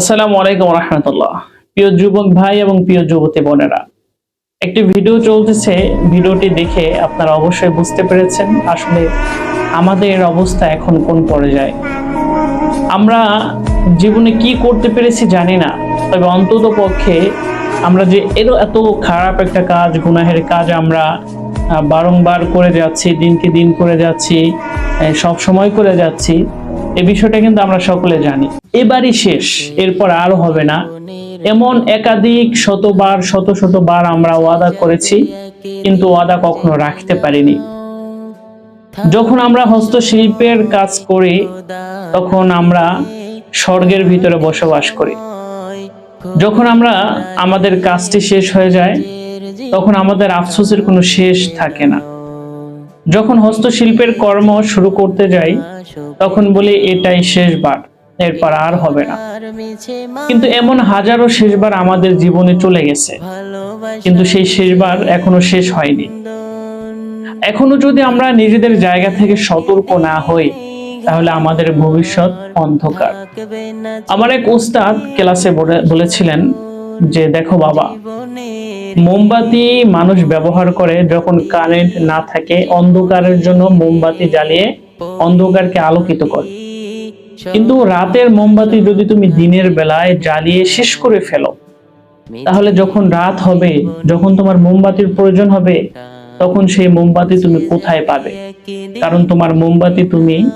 আসসালামু আলাইকুম রহমতুল্লাহ। প্রিয় যুবক ভাই এবং প্রিয় যুবতী বোনেরা, একটি ভিডিও চলতেছে। ভিডিওটি দেখে আপনারা অবশ্যই বুঝতে পেরেছেন আসলে আমাদের অবস্থা এখন কোন পর্যায়ে। আমরা জীবনে কি করতে পেরেছি জানি না, তবে অন্তত পক্ষে আমরা যে এরও এত খারাপ একটা কাজ, গুনাহের কাজ আমরা বারংবার করে যাচ্ছি, দিনকে দিন করে যাচ্ছি সব সময় করে যাচ্ছি এই বিষয়টা কিন্তু আমরা সকলে জানি। এবারই শেষ, এরপর আর হবে না। এমন একাধিক শতবার, শত শতবার আমরা ওয়াদা করেছি, কিন্তু ওয়াদা কখনো রাখতে পারিনি। যখন আমরা হস্তশিল্পের কাজ করি, তখন আমরা স্বর্গের ভিতরে বসবাস করি। যখন আমরা আমাদের কাজটি শেষ হয়ে যায়, তখন আমাদের আফসোসের কোনো শেষ থাকে না। যখন হস্তশিল্পের কর্ম শুরু করতে যাই, তখন বলি, এটাই শেষবার, এরপর আর হবে না। কিন্তু এমন হাজারো শেষবার আমাদের জীবনে চলে গেছে। কিন্তু সেই শেষবার এখনও শেষ হয়নি। এখনও যদি আমরা নিজেদের জায়গা থেকে সতর্ক না হই, তাহলে আমাদের ভবিষ্যৎ অন্ধকার। আমার এক উস্তাদ ক্লাসে বলে- বলেছিলেন যে, দেখো বাবা মোমবাতি মানুষ ব্যবহার করে যখন কারেন্ট না থাকে, অন্ধকারের জন্য মোমবাতি জ্বালিয়ে অন্ধকারকে আলোকিত করে। কিন্তু রাতের মোমবাতি যদি তুমি দিনের বেলায় জ্বালিয়ে শেষ করে ফেলো, তাহলে যখন রাত হবে, যখন তোমার মোমবাতির প্রয়োজন হবে, তখন সেই মোমবাতি তুমি কোথায় পাবে? কারণ তোমার মোমবাতি তুমি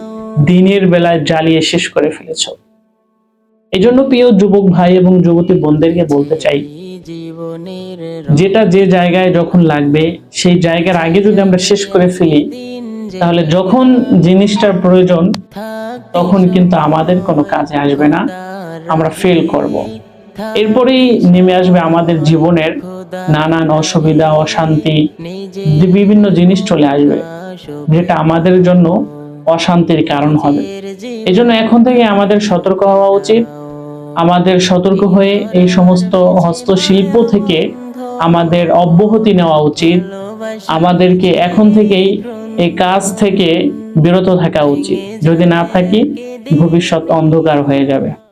দিনের বেলায় জ্বালিয়ে শেষ করে ফেলেছো। এই জন্য প্রিয় যুবক ভাই এবং যুবতী বোনদেরকে বলতে চাই যেটা যে জায়গায় যখন লাগবে সেই জায়গার আগে যদি আমরা শেষ করে ফেলি তাহলে যখন জিনিসটার প্রয়োজন তখন কিন্তু আমাদের কোনো কাজে আসবে না আমরা ফেল করব। এরপরেই নেমে আসবে আমাদের জীবনের নানান অসুবিধা অশান্তি বিভিন্ন জিনিস চলে আসবে যেটা আমাদের জন্য অশান্তির কারণ হবে। এই জন্য এখন থেকে আমাদের সতর্ক হওয়া উচিত। আমাদের সতর্ক হয়ে এই সমস্ত হস্তশিল্প থেকে আমাদের অব্যাহতি নেওয়া উচিত। আমাদেরকে এখন থেকেই এই কাজ থেকে বিরত থাকা উচিত। যদি না থাকি, ভবিষ্যৎ অন্ধকার হয়ে যাবে।